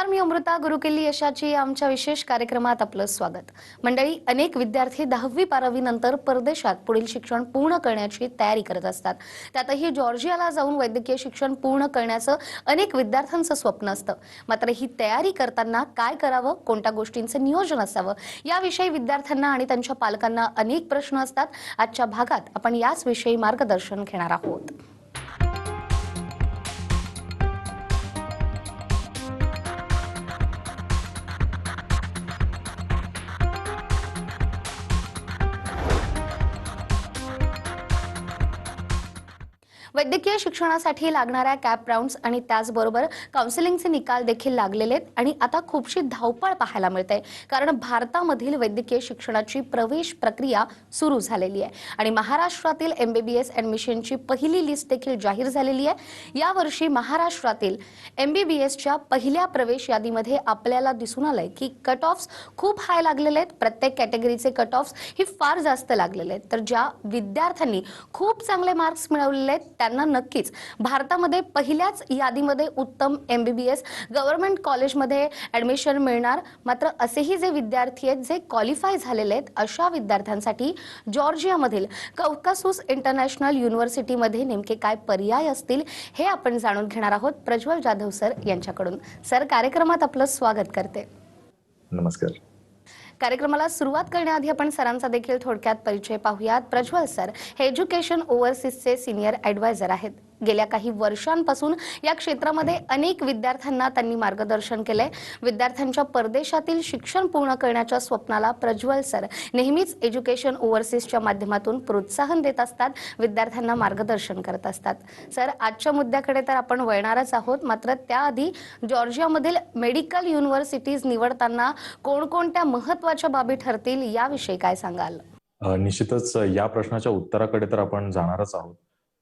नमस्कार मी अमृता गुरुकिल्ली यशाची आमच्या विशेष कार्यक्रमात आपलं स्वागत. मंडळी अनेक विद्यार्थी दहावी बारावी नंतर परदेशात पुढील शिक्षण पूर्ण करण्याची तयारी करत असतात. त्यातही जॉर्जियाला जाऊन वैद्यकीय शिक्षण पूर्ण करण्याचं अनेक विद्यार्थ्यांचं स्वप्न असतं. मात्र ही तयारी करताना काय करावं कोणत्या गोष्टींचं नियोजन असावं याविषयी विद्यार्थ्यांना आणि त्यांच्या पालकांना अनेक प्रश्न असतात. आजच्या भागात आपण याच विषयी मार्गदर्शन घेणार आहोत. वैद्यकीय शिक्षणासाठी लागणाऱ्या कॅप राऊंड्स आणि त्याचबरोबर काउन्सिलिंगचे निकाल देखील लागलेले आहेत. आणि आता खूपशी धावपळ पाहायला मिळते कारण भारतामधील वैद्यकीय शिक्षणाची प्रवेश प्रक्रिया सुरू झालेली आहे. आणि महाराष्ट्रातील एमबीबीएस ऍडमिशनची पहिली लिस्ट देखील जाहीर झालेली आहे. यावर्षी महाराष्ट्रातील एमबीबीएसच्या पहिल्या प्रवेश यादीमध्ये आपल्याला दिसून आलंय की कट ऑफ्स खूप हाय लागलेले आहेत. प्रत्येक कॅटेगरीचे कट ऑफ्स ही फार जास्त लागलेले आहेत. तर ज्या विद्यार्थ्यांनी खूप चांगले मार्क्स मिळवलेले आहेत त्यांना नक्कीच. भारतामध्ये पहिल्याच यादीमध्ये उत्तम एमबीबीएस गव्हर्नमेंट कॉलेजमध्ये ऍडमिशन मिळणार. मात्र असेही जे विद्यार्थी आहेत जे क्वालिफाय झालेले आहेत अशा विद्यार्थ्यांसाठी जॉर्जियामधील कौकासूस इंटरनॅशनल युनिव्हर्सिटीमध्ये नेमके काय पर्याय असतील हे आपण जाणून घेणार आहोत. प्रज्वल जाधव सर यांच्याकडून. सर कार्यक्रमात आपलं स्वागत करते. नमस्कार. कार्यक्रमाला सुरुवात करण्याआधी आपण सरांचा देखील थोडक्यात परिचय पाहूयात. प्रज्वल सर हे एज्युकेशन ओव्हरसीजचे सिनियर ॲडवायझर आहेत. गेल्या काही वर्षांपासून या क्षेत्रामध्ये अनेक विद्यार्थ्यांना त्यांनी मार्गदर्शन केलंय. विद्यार्थ्यांच्या परदेशातील शिक्षण पूर्ण करण्याच्या स्वप्नाला प्रज्वल सर नेहमीच एज्युकेशन ओव्हरसीजच्या माध्यमातून प्रोत्साहन देत असतात विद्यार्थ्यांना मार्गदर्शन करत असतात. सर आजच्या मुद्द्याकडे तर आपण वळणारच आहोत. मात्र त्याआधी जॉर्जियामधील मेडिकल युनिव्हर्सिटीज निवडताना कोणकोणत्या महत्त्वाच्या बाबी ठरतील याविषयी काय सांगाल? निश्चितच या प्रश्नाच्या उत्तराकडे तर आपण जाणारच आहोत.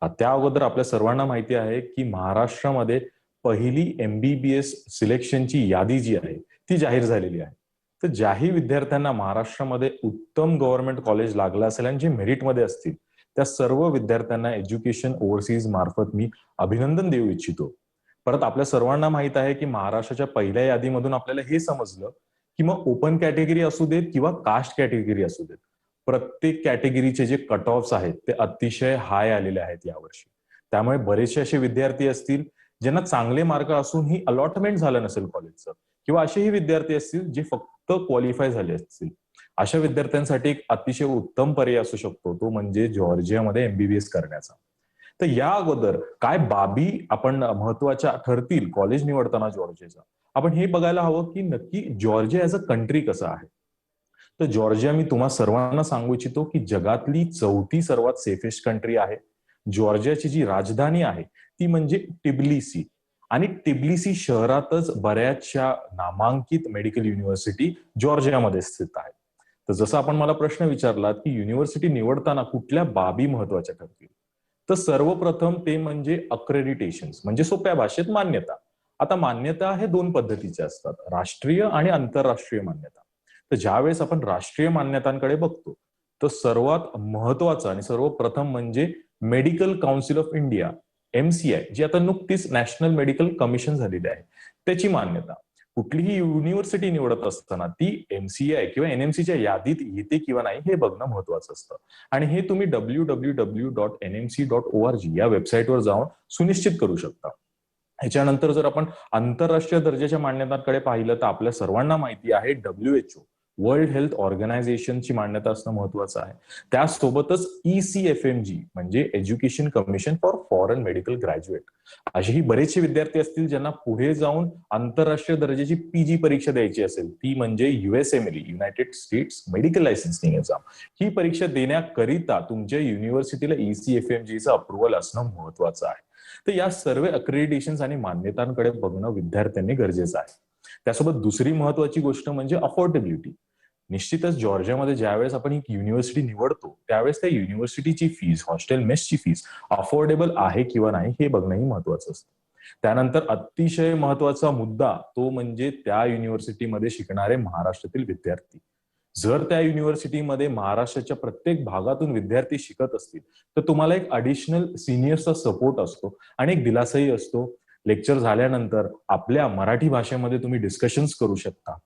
त्या अगोदर आपल्या सर्वांना माहिती आहे की महाराष्ट्रामध्ये पहिली एमबीबीएस सिलेक्शनची यादी जी आहे ती जाहीर झालेली आहे. तर ज्याही विद्यार्थ्यांना महाराष्ट्रामध्ये उत्तम गव्हर्नमेंट कॉलेज लागलं असेल आणि जे मेरिटमध्ये असतील त्या सर्व विद्यार्थ्यांना एज्युकेशन ओव्हरसीज मार्फत मी अभिनंदन देऊ इच्छितो. परत आपल्या सर्वांना माहीत आहे की महाराष्ट्राच्या पहिल्या यादीमधून आपल्याला हे समजलं की मग ओपन कॅटेगरी असू देत किंवा कास्ट कॅटेगरी असू देत. प्रत्येक कॅटेगरीचे जे कट ऑफ्स आहेत ते अतिशय हाय आलेले आहेत यावर्षी. त्यामुळे बरेचसे असे विद्यार्थी असतील ज्यांना चांगले मार्क असूनही अलॉटमेंट झालं नसेल कॉलेजचं किंवा असेही विद्यार्थी असतील जे फक्त क्वालिफाय झाले असतील. अशा विद्यार्थ्यांसाठी एक अतिशय उत्तम पर्याय असू शकतो तो म्हणजे जॉर्जियामध्ये एमबीबीएस करण्याचा. तर या अगोदर काय बाबी आपण महत्त्वाच्या ठरतील कॉलेज निवडताना जॉर्जियाचा आपण हे बघायला हवं की नक्की जॉर्जिया ऍज अ कंट्री कसं आहे? तर जॉर्जिया मी तुम्हा सर्वांना सांगू इच्छितो की जगातली चौथी सर्वात सेफेस्ट कंट्री आहे. जॉर्जियाची जी राजधानी आहे ती म्हणजे टिब्लिसी. आणि टिब्लिसी शहरातच बऱ्याचशा नामांकित मेडिकल युनिव्हर्सिटी जॉर्जियामध्ये स्थित आहे. तर जसं आपण मला प्रश्न विचारलात की युनिव्हर्सिटी निवडताना कुठल्या बाबी महत्त्वाच्या ठरतील? तर सर्वप्रथम ते म्हणजे अक्रेडिटेशन म्हणजे सोप्या भाषेत मान्यता. आता मान्यता हे दोन पद्धतीच्या असतात राष्ट्रीय आणि आंतरराष्ट्रीय मान्यता. तर ज्यावेळेस आपण राष्ट्रीय मान्यतांकडे बघतो तर सर्वात महत्वाचं आणि सर्वप्रथम म्हणजे medical council of India MCI जी आता नुकतीच नॅशनल मेडिकल कमिशन झालेली आहे त्याची मान्यता. कुठलीही युनिव्हर्सिटी निवडत असताना ती एमसीआय किंवा एनएमसीच्या यादीत येते किंवा नाही हे बघणं महत्वाचं असतं. आणि हे तुम्ही W W W dot N M C dot O R G या वेबसाईटवर जाऊन सुनिश्चित करू शकता. ह्याच्यानंतर जर आपण आंतरराष्ट्रीय दर्जाच्या मान्यतांकडे पाहिलं तर आपल्या सर्वांना माहिती आहे W H O. World health ऑर्गनायझेशनची मान्यता असणं महत्वाचं आहे. त्यासोबतच E C F M G म्हणजे education commission for foreign medical graduate असेही बरेचसे विद्यार्थी असतील ज्यांना पुढे जाऊन आंतरराष्ट्रीय दर्जाची पीजी परीक्षा द्यायची असेल. ती म्हणजे USMLE United States medical licensing exam. ही परीक्षा देण्याकरिता तुमच्या युनिव्हर्सिटीला ई सी एफ एम जीचं अप्रुव्हल असणं महत्वाचं आहे. तर या सर्व अक्रेडिटेशन आणि मान्यतांकडे बघणं विद्यार्थ्यांनी गरजेचं आहे. त्यासोबत दुसरी महत्वाची गोष्ट म्हणजे अफोर्डेबिलिटी निश्चितच जॉर्जियामध्ये ज्यावेळेस आपण एक युनिव्हर्सिटी निवडतो त्यावेळेस त्या युनिव्हर्सिटीची फीज हॉस्टेल मेसची फीज अफोर्डेबल आहे किंवा नाही हे बघणंही महत्वाचं असतं. त्यानंतर अतिशय महत्त्वाचा मुद्दा तो म्हणजे त्या युनिव्हर्सिटीमध्ये शिकणारे महाराष्ट्रातील विद्यार्थी. जर त्या युनिव्हर्सिटीमध्ये महाराष्ट्राच्या प्रत्येक भागातून विद्यार्थी शिकत असतील तर तुम्हाला एक अडिशनल सिनियर्सचा सपोर्ट असतो आणि एक दिलासाही असतो. लेक्चर झाल्यानंतर आपल्या मराठी भाषेमध्ये तुम्ही डिस्कशन्स करू शकता.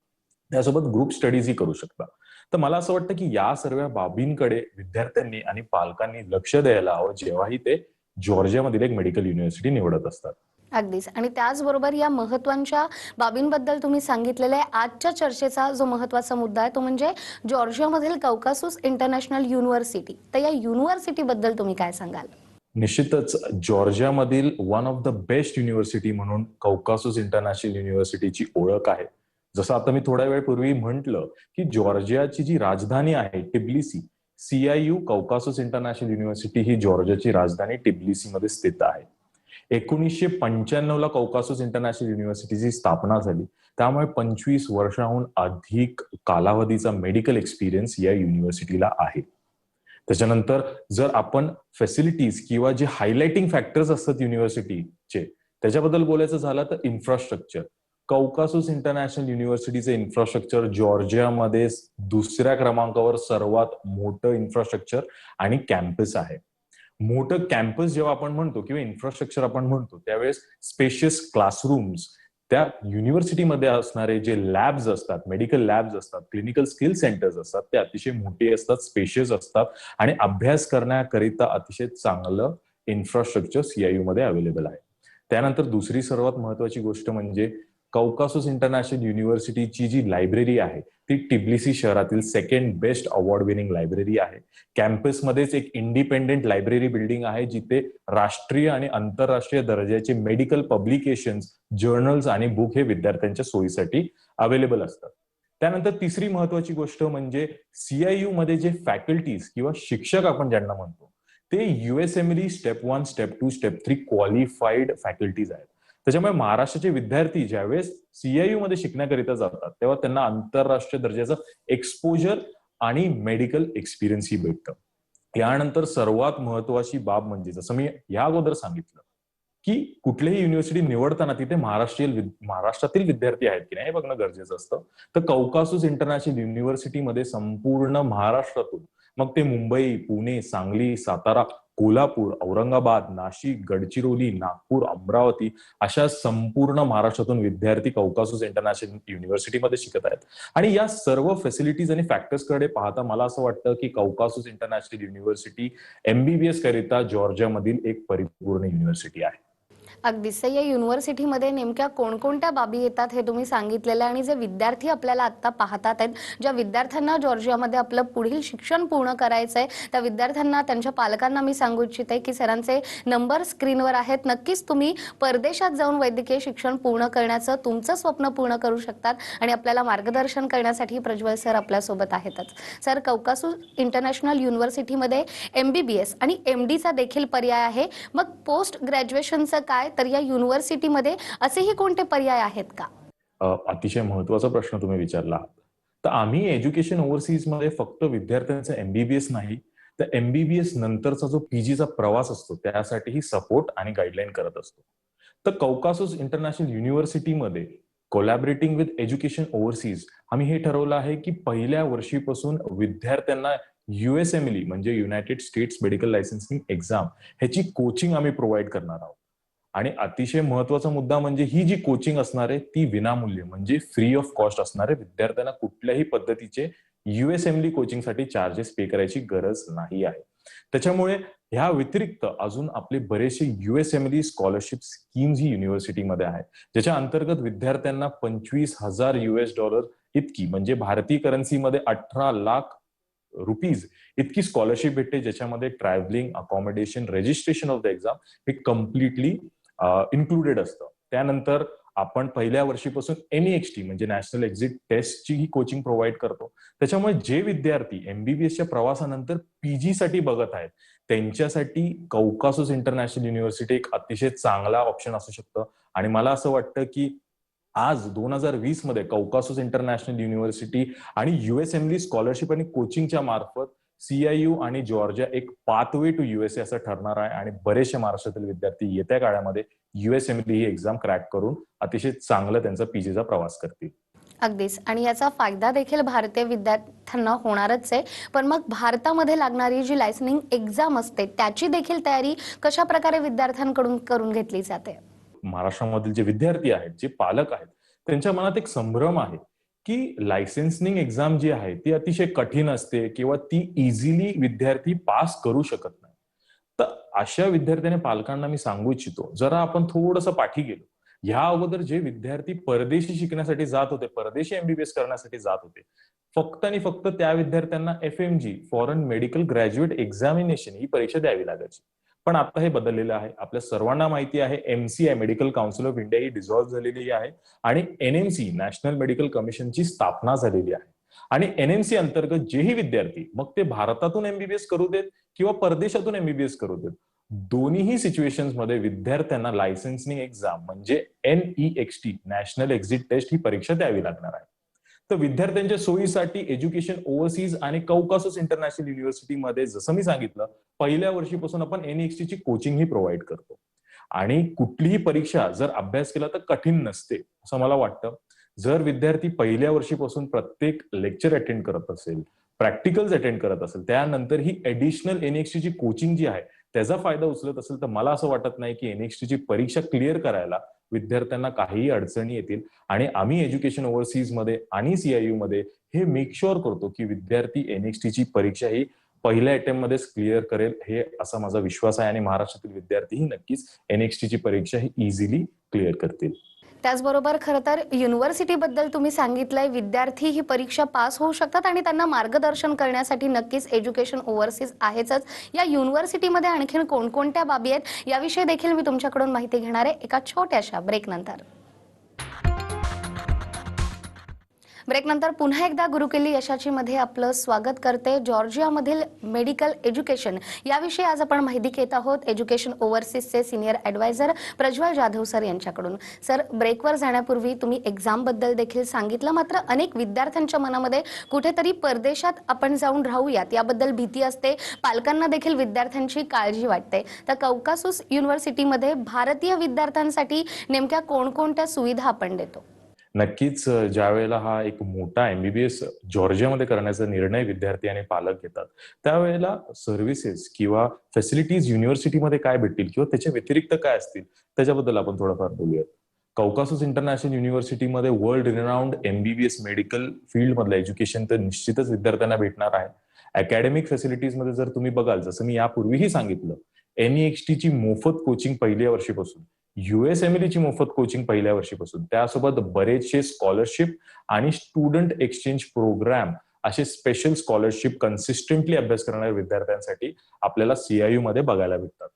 त्यासोबत ग्रुप स्टडीजही करू शकता. तर मला असं वाटतं की या सर्व बाबींकडे विद्यार्थ्यांनी आणि पालकांनी लक्ष द्यायला हवं जेव्हाही ते जॉर्जियामधील एक मेडिकल युनिव्हर्सिटी निवडत असतात. अगदीच. आणि त्याचबरोबर या महत्त्वाच्या बाबींबद्दल तुम्ही सांगितलेल्या आजच्या चर्चेचा जो महत्त्वाचा मुद्दा आहे तो म्हणजे जॉर्जियामधील कौकासूस इंटरनॅशनल युनिव्हर्सिटी. तर या युनिव्हर्सिटीबद्दल तुम्ही काय सांगाल? निश्चितच जॉर्जियामधील one of the best university म्हणून कौकासूस इंटरनॅशनल युनिव्हर्सिटीची ओळख आहे. जसं आता मी थोड्या वेळ पूर्वी म्हटलं की जॉर्जियाची जी राजधानी आहे टिब्लिसी सीआययू कौकासस इंटरनॅशनल युनिव्हर्सिटी ही जॉर्जियाची राजधानी टिब्लिसीमध्ये स्थित आहे. एकोणीसशे पंच्याण्णव ला कौकासस इंटरनॅशनल युनिव्हर्सिटीची स्थापना झाली. त्यामुळे पंचवीस वर्षाहून अधिक कालावधीचा मेडिकल एक्सपिरियन्स या युनिव्हर्सिटीला आहे. त्याच्यानंतर जर आपण फॅसिलिटीज किंवा जे हायलाइटिंग फॅक्टर्स असतात युनिव्हर्सिटीचे त्याच्याबद्दल बोलायचं झालं तर इन्फ्रास्ट्रक्चर. कौकासूस इंटरनॅशनल युनिव्हर्सिटीचे इन्फ्रास्ट्रक्चर जॉर्जियामध्ये दुसऱ्या क्रमांकावर सर्वात मोठं इन्फ्रास्ट्रक्चर आणि कॅम्पस आहे. मोठं कॅम्पस जेव्हा आपण म्हणतो किंवा इन्फ्रास्ट्रक्चर आपण म्हणतो त्यावेळेस स्पेशियस क्लासरूम्स त्या युनिव्हर्सिटीमध्ये असणारे जे लॅब्स असतात मेडिकल लॅब्स असतात क्लिनिकल स्किल सेंटर्स असतात ते अतिशय मोठे असतात स्पेशियस असतात आणि अभ्यास करण्याकरिता अतिशय चांगलं इन्फ्रास्ट्रक्चर सीआययू मध्ये अवेलेबल आहे. त्यानंतर दुसरी सर्वात महत्वाची गोष्ट म्हणजे कौकासुस इंटरनॅशनल युनिव्हर्सिटीची जी लायब्ररी आहे ती टिब्लिसी शहरातील second best award winning library आहे. कॅम्पसमध्येच एक इंडिपेंडेंट लायब्ररी बिल्डिंग आहे जिथे राष्ट्रीय आणि आंतरराष्ट्रीय दर्जाचे मेडिकल पब्लिकेशन्स जर्नल्स आणि बुक हे विद्यार्थ्यांच्या सोयीसाठी अवेलेबल असतात. त्यानंतर तिसरी महत्वाची गोष्ट म्हणजे सीआययू मध्ये जे फॅकल्टीज किंवा शिक्षक आपण ज्यांना म्हणतो ते USMLE step one step two step three qualified faculties आहेत. त्याच्यामुळे महाराष्ट्राचे विद्यार्थी ज्यावेळेस सीआययू मध्ये शिकण्याकरिता जातात तेव्हा त्यांना आंतरराष्ट्रीय दर्जाचं एक्सपोजर आणि मेडिकल एक्सपिरियन्स ही भेटतं. यानंतर सर्वात महत्वाची बाब म्हणजे जसं मी या अगोदर सांगितलं की कुठलीही युनिव्हर्सिटी निवडताना तिथे महाराष्ट्रीय महाराष्ट्रातील विद्यार्थी आहेत की नाही हे बघणं गरजेचं असतं. तर कौकासूस इंटरनॅशनल युनिव्हर्सिटीमध्ये संपूर्ण महाराष्ट्रातून मग ते मुंबई पुणे सांगली सातारा कोल्हापूर औरंगाबाद नाशिक गडचिरोली नागपूर अमरावती अशा संपूर्ण महाराष्ट्रातून विद्यार्थी कौकासूस इंटरनॅशनल युनिव्हर्सिटीमध्ये शिकत आहेत. आणि या सर्व फॅसिलिटीज आणि फॅक्टर्सकडे पाहता मला असं वाटतं की कौकासूस इंटरनॅशनल युनिव्हर्सिटी एमबीबीएस करिता जॉर्जियामधील एक परिपूर्ण युनिव्हर्सिटी आहे. अगदीच तर या युनिव्हर्सिटीमध्ये नेमक्या कोणकोणत्या बाबी येतात हे तुम्ही सांगितलेलं आहे आणि जे विद्यार्थी आपल्याला आत्ता पाहतात आहेत ज्या विद्यार्थ्यांना जॉर्जियामध्ये आपलं पुढील शिक्षण पूर्ण करायचं आहे त्या विद्यार्थ्यांना त्यांच्या पालकांना मी सांगू इच्छिते की सरांचे नंबर स्क्रीनवर आहेत. नक्कीच तुम्ही परदेशात जाऊन वैद्यकीय शिक्षण पूर्ण करण्याचं तुमचं स्वप्न पूर्ण करू शकतात आणि आपल्याला मार्गदर्शन करण्यासाठी प्रज्वल सर आपल्यासोबत आहेतच. सर कौकासू इंटरनॅशनल युनिव्हर्सिटीमध्ये एम बी बी एस आणि एम डीचा देखील पर्याय आहे. मग पोस्ट ग्रॅज्युएशनचं काय तर या युनिव्हर्सिटीमध्ये असेही कोणते पर्याय आहेत का? अतिशय महत्त्वाचा प्रश्न तुम्ही विचारला. तर आम्ही एज्युकेशन ओव्हरसीजमध्ये फक्त विद्यार्थ्यांचं एमबीबीएस नाही तर एमबीबीएस नंतरचा जो पीजीचा प्रवास असतो त्यासाठीही सपोर्ट आणि गाईडलाईन करत असतो. तर कौकासूस इंटरनॅशनल युनिव्हर्सिटीमध्ये कोलॅबरेटिंग विथ एज्युकेशन ओव्हरसीज आम्ही हे ठरवलं आहे की पहिल्या वर्षीपासून विद्यार्थ्यांना युएसएमली म्हणजे United States medical licensing exam ह्याची कोचिंग आम्ही प्रोव्हाइड करणार आहोत. आणि अतिशय महत्त्वाचा मुद्दा म्हणजे ही जी कोचिंग असणार आहे ती विनामूल्य म्हणजे फ्री ऑफ कॉस्ट असणार आहे. विद्यार्थ्यांना कुठल्याही पद्धतीचे युएसएमली कोचिंगसाठी चार्जेस पे करायची गरज नाही आहे. त्याच्यामुळे ह्या व्यतिरिक्त अजून आपले बरेचसे युएसएमली स्कॉलरशिप स्कीम्स ही युनिव्हर्सिटीमध्ये आहेत. ज्याच्या अंतर्गत विद्यार्थ्यांना पंचवीस हजार युएस डॉलर इतकी म्हणजे भारतीय करन्सीमध्ये अठरा लाख रुपीज इतकी स्कॉलरशिप भेटते ज्याच्यामध्ये travelling accommodation registration of the exam हे कम्प्लिटली इन्क्लुडेड असतं. त्यानंतर आपण पहिल्या वर्षीपासून एनईएक्सटी म्हणजे नॅशनल एक्झिट टेस्टची ही कोचिंग प्रोव्हाइड करतो. त्याच्यामुळे जे विद्यार्थी एमबीबीएसच्या प्रवासानंतर पीजी साठी बघत आहेत त्यांच्यासाठी कौकासूस इंटरनॅशनल युनिव्हर्सिटी एक अतिशय चांगला ऑप्शन असू शकतं. आणि मला असं वाटतं की आज दोन हजार वीसमध्ये कौकासोस इंटरनॅशनल युनिव्हर्सिटी आणि युएसएमली स्कॉलरशिप आणि कोचिंगच्या मार्फत सीआययू आणि जॉर्जिया एक पाथवे टू युएसए असं ठरणार आहे आणि बरेचसे महाराष्ट्रातील विद्यार्थी येत्या काळामध्ये युएसएमली ही एक्झाम क्रॅक करून अतिशय चांगलं त्यांचा पीजीचा प्रवास करतील. अगदीच. आणि याचा फायदा देखील भारतीय विद्यार्थ्यांना होणारच आहे. पण मग भारतामध्ये लागणारी जी लायसनिंग एक्झाम असते त्याची देखील तयारी कशा प्रकारे विद्यार्थ्यांकडून करून घेतली जाते? महाराष्ट्रामधील जे विद्यार्थी आहेत जे पालक आहेत त्यांच्या मनात एक संभ्रम आहे. की लायसन्सिंग एक्झाम जी आहे ती अतिशय कठीण असते किंवा ती इझिली विद्यार्थी पास करू शकत नाही. तर अशा विद्यार्थ्याने पालकांना मी सांगू इच्छितो जरा आपण थोडंसं पाठी गेलो. ह्या अगोदर जे विद्यार्थी परदेशी शिकण्यासाठी जात होते परदेशी एमबीबीएस करण्यासाठी जात होते फक्त आणि फक्त त्या विद्यार्थ्यांना F M G foreign medical graduate examination ही परीक्षा द्यावी लागायची. पण आता हे बदललेलं आहे. आपल्या सर्वांना माहिती आहे MCI medical council of India he dissolve झालेली आहे आणि एनएमसी नॅशनल मेडिकल कमिशनची स्थापना झालेली आहे. आणि एनएमसी अंतर्गत जेही विद्यार्थी मग ते भारतातून एमबीबीएस करू देत किंवा परदेशातून एमबीबीएस करू देत दोन्हीही सिच्युएशनमध्ये विद्यार्थ्यांना लायसन्सिंग एक्झाम म्हणजे NEXT national exit test ही परीक्षा द्यावी लागणार आहे. तर विद्यार्थ्यांच्या सोयीसाठी एज्युकेशन ओव्हरसीज आणि कौकासोस इंटरनॅशनल युनिव्हर्सिटीमध्ये जसं मी सांगितलं पहिल्या वर्षीपासून आपण एनएक्सटी ची कोचिंग ही प्रोव्हाइड करतो. आणि कुठलीही परीक्षा जर अभ्यास केला तर कठीण नसते असं मला वाटतं. जर विद्यार्थी पहिल्या वर्षीपासून प्रत्येक लेक्चर अटेंड करत असेल प्रॅक्टिकल्स अटेंड करत असेल त्यानंतर ही एडिशनल एनएक्सटीची कोचिंग जी आहे त्याचा फायदा उचलत असेल तर मला असं वाटत नाही की एनएक्सटीची परीक्षा क्लिअर करायला विद्यार्थ्यांना काहीही अडचणी येतील आणि आम्ही एज्युकेशन ओव्हरसीजमध्ये आणि सीआययू मध्ये हे मेक शुअर करतो की विद्यार्थी एनएक्सटीची परीक्षा ही पहिल्या अटेम्प्ट मध्येच क्लिअर करेल हे असा माझा विश्वास आहे आणि महाराष्ट्रातील विद्यार्थीही नक्कीच एनएक्सटीची परीक्षा ही इझिली क्लिअर करतील. त्याचबरोबर खरं तर युनिव्हर्सिटीबद्दल तुम्ही सांगितलंय विद्यार्थी ही परीक्षा पास होऊ शकतात आणि त्यांना मार्गदर्शन करण्यासाठी नक्कीच एज्युकेशन ओव्हरसीज आहेच या युनिव्हर्सिटीमध्ये आणखीन कोणकोणत्या बाबी आहेत याविषयी देखील मी तुमच्याकडून माहिती घेणार आहे एका छोट्याशा ब्रेक ब्रेकनंतर ब्रेक नंतर पुन्हा एकदा गुरुकिल्ली यशाची मध्ये आपलं स्वागत करते. जॉर्जियामधील मेडिकल एज्युकेशन याविषयी आज आपण माहिती घेत आहोत. Education ओव्हरसीजचे senior adviser Prajwal Jadhav sir यांच्याकडून. सर ब्रेकवर जाण्यापूर्वी तुम्ही एक्झामबद्दल देखील सांगितलं. मात्र अनेक विद्यार्थ्यांच्या मनामध्ये कुठेतरी परदेशात आपण जाऊन राहूयात. याबद्दल भीती असते. पालकांना देखील विद्यार्थ्यांची काळजी वाटते. तर कौकासूस युनिव्हर्सिटीमध्ये भारतीय विद्यार्थ्यांसाठी नेमक्या कोणकोणत्या सुविधा आपण देतो? नक्कीच ज्या वेळेला हा एक मोठा एमबीबीएस जॉर्जियामध्ये करण्याचा निर्णय विद्यार्थी आणि पालक घेतात त्यावेळेला सर्व्हिसेस किंवा फॅसिलिटीज युनिव्हर्सिटीमध्ये काय भेटतील किंवा त्याच्या व्यतिरिक्त काय असतील त्याच्याबद्दल आपण थोडंफार बोलूयात. Caucasus international युनिव्हर्सिटीमध्ये world renowned MBBS medical field मधलं एज्युकेशन तर निश्चितच विद्यार्थ्यांना भेटणार आहे. अकॅडमिक फॅसिलिटीजमध्ये जर तुम्ही बघाल जसं मी यापूर्वीही सांगितलं एनईएक्सटीची मोफत कोचिंग पहिल्या वर्षीपासून युएसएमएल ची मोफत कोचिंग पहिल्या वर्षीपासून. त्यासोबत बरेचसे स्कॉलरशिप आणि स्टुडंट एक्सचेंज प्रोग्राम असे स्पेशल स्कॉलरशिप कन्सिस्टंटली अभ्यास करणाऱ्या विद्यार्थ्यांसाठी आपल्याला सीआययू मध्ये बघायला भेटतात.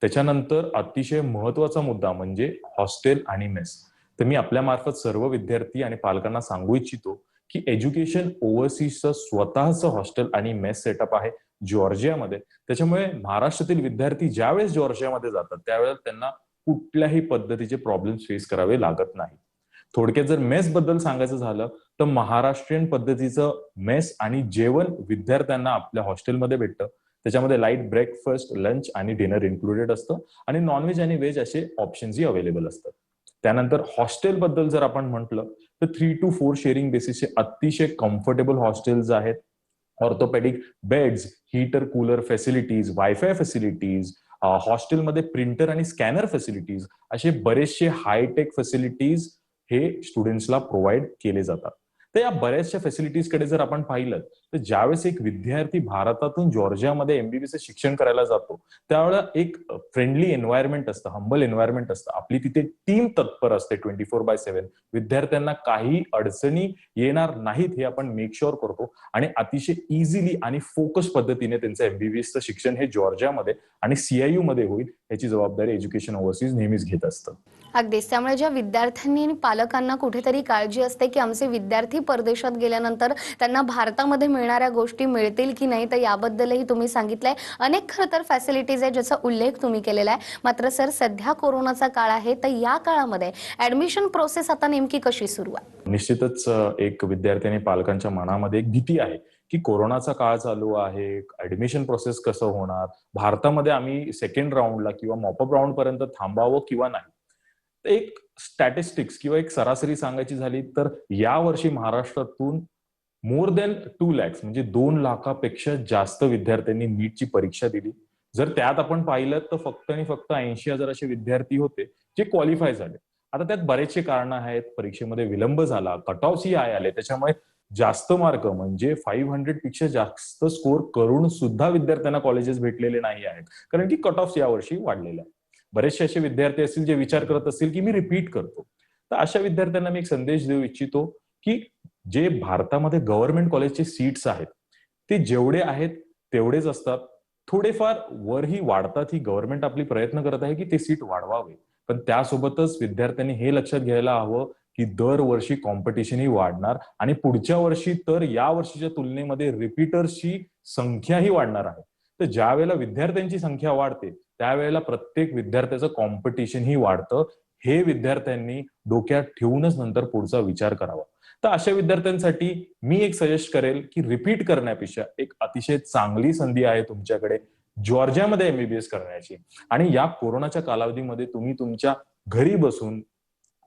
त्याच्यानंतर अतिशय महत्त्वाचा मुद्दा म्हणजे हॉस्टेल आणि मेस. तर मी आपल्या मार्फत सर्व विद्यार्थी आणि पालकांना सांगू इच्छितो की एज्युकेशन ओव्हरसीजचं स्वतःचं हॉस्टेल आणि मेस सेटअप आहे जॉर्जियामध्ये. त्याच्यामुळे महाराष्ट्रातील विद्यार्थी ज्यावेळेस जॉर्जियामध्ये जातात त्यावेळेला त्यांना कुठल्याही पद्धतीचे प्रॉब्लेम्स फेस करावे लागत नाही. थोडक्यात जर मेस बद्दल सांगायचं झालं तर महाराष्ट्रीयन पद्धतीचं मेस आणि जेवण विद्यार्थ्यांना आपल्या हॉस्टेलमध्ये भेटतं. त्याच्यामध्ये लाइट ब्रेकफास्ट लंच आणि डिनर इन्क्लुडेड असतं. आणि नॉनव्हेज आणि व्हेज असे ऑप्शन्सही अवेलेबल असतात. त्यानंतर हॉस्टेल बद्दल जर आपण म्हटलं तर थ्री टू फोर शेअरिंग बेसिसचे अतिशय कम्फर्टेबल हॉस्टेल्स आहेत. Orthopaedic beds heater cooler facilities wifi facilities हॉस्टेलमध्ये प्रिंटर आणि स्कॅनर फॅसिलिटीज असे बरेचसे हायटेक फॅसिलिटीज हे स्टुडंट्सला प्रोव्हाइड केले जातात. तर या बऱ्याचशा फॅसिलिटीजकडे जर आपण पाहिलं तर ज्यावेळेस एक विद्यार्थी भारतातून जॉर्जियामध्ये एमबीबीचं शिक्षण करायला जातो त्यावेळेला एक फ्रेंडली एन्व्हायरमेंट असतं हंबल एन्व्हायरमेंट असतं. आपली तिथे टीम तत्पर असते ट्वेंटी फोर बाय सेव्हन विद्यार्थ्यांना काही अडचणी येणार नाहीत हे आपण मेक शुअर करतो. आणि अतिशय इझिली आणि फोकस पद्धतीने त्यांचं एमबीबीएसचं शिक्षण हे जॉर्जियामध्ये आणि सीआययू मध्ये होईल याची जबाबदारी एज्युकेशन ओव्हरसीज नेहमीच घेत असतं. अगदीच. त्यामुळे ज्या विद्यार्थ्यांनी आणि पालकांना कुठेतरी काळजी असते की आमचे विद्यार्थी परदेशात गेल्यानंतर त्यांना भारतामध्ये मिळणाऱ्या गोष्टी मिळतील की नाही तर याबद्दलही तुम्ही सांगितलंय. अनेक खरं तर फॅसिलिटीज आहे ज्याचा उल्लेख तुम्ही केलेला आहे. मात्र सर सध्या कोरोनाचा काळ आहे तर या काळामध्ये ऍडमिशन प्रोसेस आता नेमकी कशी सुरू आहे? निश्चितच एक विद्यार्थी पालकांच्या मनामध्ये एक भीती आहे की कोरोनाचा काळ चालू आहे ऍडमिशन प्रोसेस कसं होणार? भारतामध्ये आम्ही सेकंड राऊंडला किंवा मॉपअप राऊंड पर्यंत थांबावं किंवा नाही? एक स्टॅटिस्टिक्स किंवा एक सरासरी सांगायची झाली तर या वर्षी महाराष्ट्रातून मोर दॅन टू लॅक्स म्हणजे दोन लाखापेक्षा जास्त विद्यार्थ्यांनी नीटची परीक्षा दिली. जर त्यात आपण पाहिलं तर फक्त आणि फक्त ऐंशी हजार असे विद्यार्थी होते जे क्वालिफाय झाले. आता त्यात बरेचसे कारण आहेत. परीक्षेमध्ये विलंब झाला कट ऑफ ही आय आले. त्याच्यामुळे जास्त मार्क म्हणजे फाईव्ह हंड्रेडपेक्षा जास्त स्कोर करून सुद्धा विद्यार्थ्यांना कॉलेजेस भेटलेले नाही आहेत. कारण की कट ऑफ यावर्षी वाढलेले आहेत. बरेचसे असे विद्यार्थी असतील जे विचार करत असतील की मी रिपीट करतो. तर अशा विद्यार्थ्यांना मी एक संदेश देऊ इच्छितो की जे भारतामध्ये गव्हर्नमेंट कॉलेजचे सीट्स आहेत ते जेवढे आहेत तेवढेच असतात. थोडेफार वरही वाढतात ही गव्हर्नमेंट आपली प्रयत्न करत आहे की ते सीट वाढवावे. पण त्यासोबतच विद्यार्थ्यांनी हे लक्षात घ्यायला हवं की दरवर्षी कॉम्पिटिशन ही वाढणार आणि पुढच्या वर्षी तर या वर्षीच्या तुलनेमध्ये रिपीटर्सची संख्याही वाढणार आहे. तर ज्या वेळेला विद्यार्थ्यांची संख्या वाढते त्यावेळेला प्रत्येक विद्यार्थ्याचं कॉम्पिटिशन ही वाढतं. हे विद्यार्थ्यांनी डोक्यात ठेवूनच नंतर पुढचा विचार करावा. तर अशा विद्यार्थ्यांसाठी मी एक सजेस्ट करेल की रिपीट करण्यापेक्षा एक अतिशय चांगली संधी आहे तुमच्याकडे जॉर्जियामध्ये एमबीबीएस करण्याची. आणि या कोरोनाच्या कालावधीमध्ये तुम्ही तुमच्या घरी बसून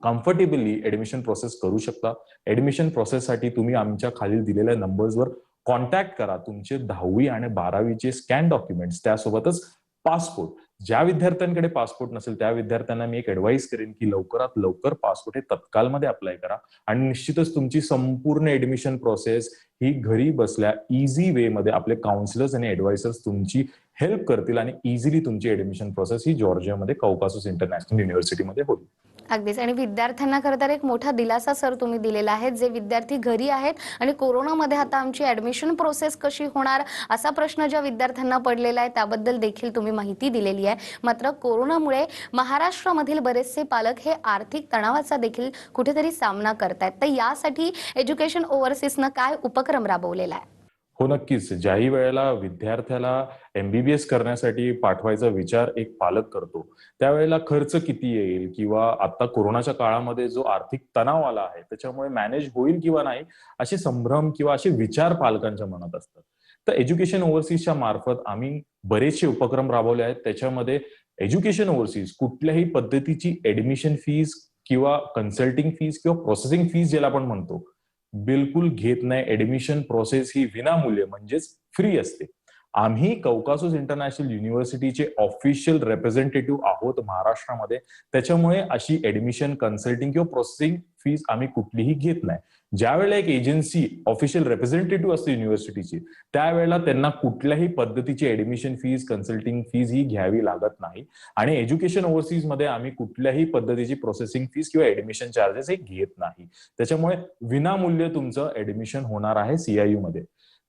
कम्फर्टेबली ऍडमिशन प्रोसेस करू शकता. ऍडमिशन प्रोसेससाठी तुम्ही आमच्या खालील दिलेल्या नंबर्सवर कॉन्टॅक्ट करा. तुमचे दहावी आणि बारावीचे स्कॅन डॉक्युमेंट्स त्यासोबतच पासपोर्ट ज्या विद्यार्थ्यांकडे पासपोर्ट नसेल त्या विद्यार्थ्यांना मी एक ऍडवाइस करेन की लवकरात लवकर पासपोर्ट हे तत्कालमध्ये अप्लाय करा. आणि निश्चितच तुमची संपूर्ण ऍडमिशन प्रोसेस ही घरी बसल्या इझी वे मध्ये आपले काउन्सिलर्स आणि ऍडवायसर्स तुमची हेल्प करतील आणि इझिली तुमची ऍडमिशन प्रोसेस ही जॉर्जियामध्ये कौकासोस इंटरनॅशनल युनिव्हर्सिटीमध्ये होईल. अगदीच. आणि विद्यार्थ्यांना खरं तर एक मोठा दिलासा सर तुम्ही दिलेला आहे. जे विद्यार्थी घरी आहेत आणि कोरोनामध्ये आता आमची ऍडमिशन प्रोसेस कशी होणार असा प्रश्न ज्या विद्यार्थ्यांना पडलेला आहे त्याबद्दल देखील तुम्ही माहिती दिलेली आहे. मात्र कोरोनामुळे महाराष्ट्रामधील बरेचसे पालक हे आर्थिक तणावाचा देखील कुठेतरी सामना करतायत. तर यासाठी एज्युकेशन ओव्हरसीजनं काय उपक्रम राबवलेला आहे? हो नक्कीच. ज्याही वेळेला विद्यार्थ्याला एमबीबीएस करण्यासाठी पाठवायचा विचार एक पालक करतो त्यावेळेला खर्च किती येईल किंवा आता कोरोनाच्या काळामध्ये जो आर्थिक तणाव आला आहे त्याच्यामुळे मॅनेज होईल किंवा नाही असे संभ्रम किंवा असे विचार पालकांच्या मनात असतात. तर एज्युकेशन ओव्हरसीजच्या मार्फत आम्ही बरेचसे उपक्रम राबवले आहेत. त्याच्यामध्ये एज्युकेशन ओव्हरसीज कुठल्याही पद्धतीची ऍडमिशन फीज किंवा कन्सल्टिंग फीज किंवा प्रोसेसिंग फीज ज्याला आपण म्हणतो बिलकुल घेत नाही. ऍडमिशन प्रोसेस ही विनामूल्य म्हणजेच फ्री असते. आम्ही कौकासूस इंटरनॅशनल युनिव्हर्सिटीचे ऑफिशियल रेप्रेझेंटेटिव्ह आहोत महाराष्ट्रामध्ये. त्याच्यामुळे अशी ऍडमिशन कन्सल्टिंग किंवा प्रोसेसिंग फीज आम्ही कुठलीही घेत नाही. ज्यावेळेला एक एजन्सी ऑफिशियल रेप्रेझेंटेटिव्ह असते युनिव्हर्सिटीची त्यावेळेला त्यांना कुठल्याही पद्धतीची ऍडमिशन फीज कन्सल्टिंग फीज ही घ्यावी लागत नाही. आणि एज्युकेशन ओव्हरसीजमध्ये आम्ही कुठल्याही पद्धतीची प्रोसेसिंग फीज किंवा ऍडमिशन चार्जेस हे घेत नाही. त्याच्यामुळे विनामूल्य तुमचं ऍडमिशन होणार आहे सीआययू मध्ये.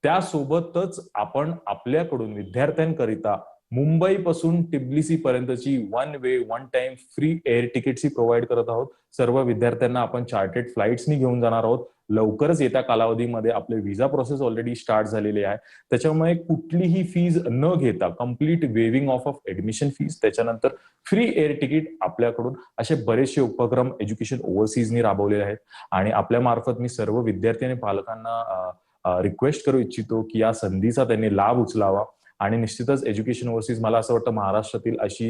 त्यासोबतच आपण आपल्याकडून विद्यार्थ्यांकरिता मुंबई पासून टिब्लिसी पर्यंतची one way one time free air tickets provide करत आहोत. सर्व विद्यार्थ्यांना आपण चार्टेड फ्लाईट्सनी घेऊन जाणार आहोत. लवकरच येत्या कालावधीमध्ये आपले व्हिसा प्रोसेस ऑलरेडी स्टार्ट झालेली आहे. त्याच्यामुळे कुठलीही फीज न घेता complete waiving of of admission fees त्याच्यानंतर फ्री एअर तिकीट आपल्याकडून असे बरेचसे उपक्रम एज्युकेशन ओव्हरसीजनी राबवलेले आहेत. आणि आपल्या मार्फत मी सर्व विद्यार्थी आणि पालकांना रिक्वेस्ट करू इच्छितो की या संधीचा त्यांनी लाभ उचलावा. आणि निश्चितच एज्युकेशन ओव्हरसीज मला असं वाटतं महाराष्ट्रातील अशी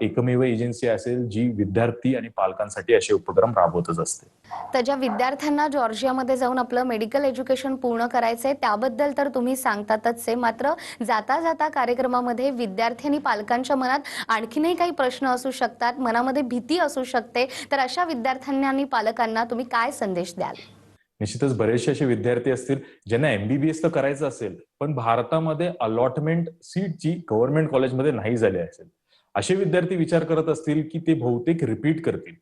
एकमेव एजन्सी असेल जी विद्यार्थी आणि पालकांसाठी असे उपक्रम राबवतच असते. तर ज्या विद्यार्थ्यांना जॉर्जियामध्ये जाऊन आपलं मेडिकल एज्युकेशन पूर्ण करायचंय त्याबद्दल तर तुम्ही सांगतातच आहे. मात्र जाता जाता कार्यक्रमामध्ये विद्यार्थी आणि पालकांच्या मनात आणखीनही काही प्रश्न असू शकतात मनामध्ये भीती असू शकते. तर अशा विद्यार्थ्यांना आणि पालकांना तुम्ही काय संदेश द्याल? निश्चितच बरेचसे असे विद्यार्थी असतील ज्यांना एमबीबीएस तर करायचं असेल पण भारतामध्ये अलॉटमेंट सीटची गव्हर्नमेंट कॉलेजमध्ये नाही झाली असेल. असे विद्यार्थी विचार करत असतील की ते बहुतेक रिपीट करतील.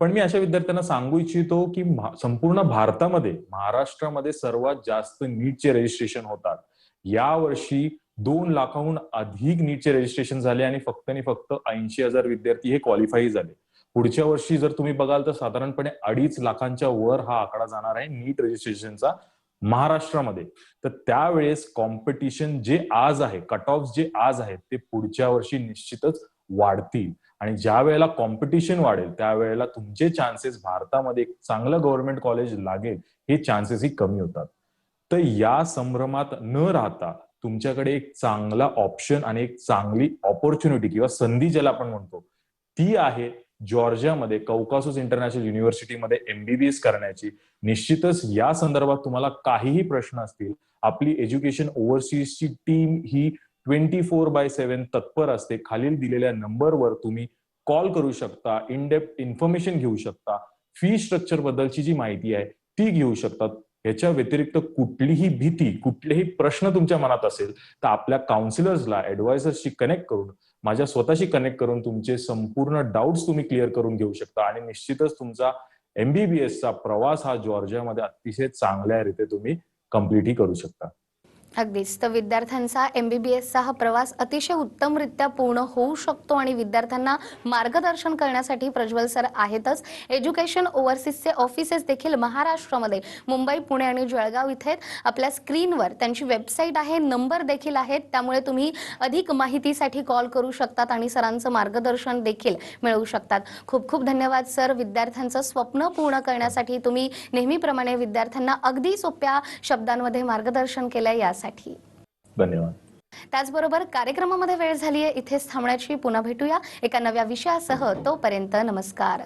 पण मी अशा विद्यार्थ्यांना सांगू इच्छितो की संपूर्ण भारतामध्ये महाराष्ट्रामध्ये सर्वात जास्त नीटचे रजिस्ट्रेशन होतात. या वर्षी दोन लाखाहून अधिक नीटचे रजिस्ट्रेशन झाले आणि फक्त आणि फक्त ऐंशी हजार विद्यार्थी हे क्वालिफाई झाले. पुढच्या वर्षी जर तुम्ही बघाल तर साधारणपणे अडीच लाखांच्या वर हा आकडा जाणार आहे नीट रजिस्ट्रेशनचा महाराष्ट्रामध्ये. तर त्यावेळेस कॉम्पिटिशन जे आज आहे कट ऑफ जे आज आहेत ते पुढच्या वर्षी निश्चितच वाढतील. आणि ज्या वेळेला कॉम्पिटिशन वाढेल त्यावेळेला तुमचे चान्सेस भारतामध्ये एक चांगलं गव्हर्नमेंट कॉलेज लागेल हे चान्सेस ही कमी होतात. तर या संभ्रमात न राहता तुमच्याकडे एक चांगला ऑप्शन आणि एक चांगली ऑपॉर्च्युनिटी किंवा संधी ज्याला आपण म्हणतो ती आहे जॉर्जियामध्ये कौकासूस इंटरनॅशनल युनिव्हर्सिटीमध्ये एमबीबीएस करण्याची निश्चितच या संदर्भात तुम्हाला काहीही प्रश्न असतील आपली एज्युकेशन ओव्हरसीजची टीम ही ट्वेंटी फोर बाय सेव्हन तत्पर असते. खालील दिलेल्या नंबरवर तुम्ही कॉल करू शकता इनडेप्थ इन्फॉर्मेशन घेऊ शकता फी स्ट्रक्चर बद्दलची जी माहिती आहे ती घेऊ शकतात याच्या व्यतिरिक्त कुठलीही भीती कुठलेही प्रश्न तुमच्या मनात असेल तर आपल्या काउन्सिलर्सला ऍडवायझर्सशी कनेक्ट करून माझ्या स्वतःशी कनेक्ट करून तुमचे संपूर्ण डाऊट्स तुम्ही क्लिअर करून घेऊ शकता. आणि निश्चितच तुमचा एमबीबीएसचा प्रवास हा जॉर्जियामध्ये अतिशय चांगल्या रीते तुम्ही कम्प्लीटही करू शकता. अगदीच. तर विद्यार्थ्यांचा एम बी बी एसचा हा प्रवास अतिशय उत्तमरित्या पूर्ण होऊ शकतो आणि विद्यार्थ्यांना मार्गदर्शन करण्यासाठी प्रज्वल सर आहेतच. एज्युकेशन ओव्हरसीजचे ऑफिसेस देखील महाराष्ट्रामध्ये मुंबई पुणे आणि जळगाव इथे आहेत. आपल्या स्क्रीनवर त्यांची वेबसाईट आहे नंबर देखील आहेत. त्यामुळे तुम्ही अधिक माहितीसाठी कॉल करू शकतात आणि सरांचं मार्गदर्शन देखील मिळवू शकतात. खूप खूप धन्यवाद सर. विद्यार्थ्यांचं स्वप्न पूर्ण करण्यासाठी तुम्ही नेहमीप्रमाणे विद्यार्थ्यांना अगदी सोप्या शब्दांमध्ये मार्गदर्शन केलं यासाठी. आमच्यासाठी धन्यवाद. त्याचबरोबर कार्यक्रमामध्ये वेळ झाली आहे इथेच थांबण्याची पुन्हा भेटूया. एका नव्या विषयासह तोपर्यंत नमस्कार.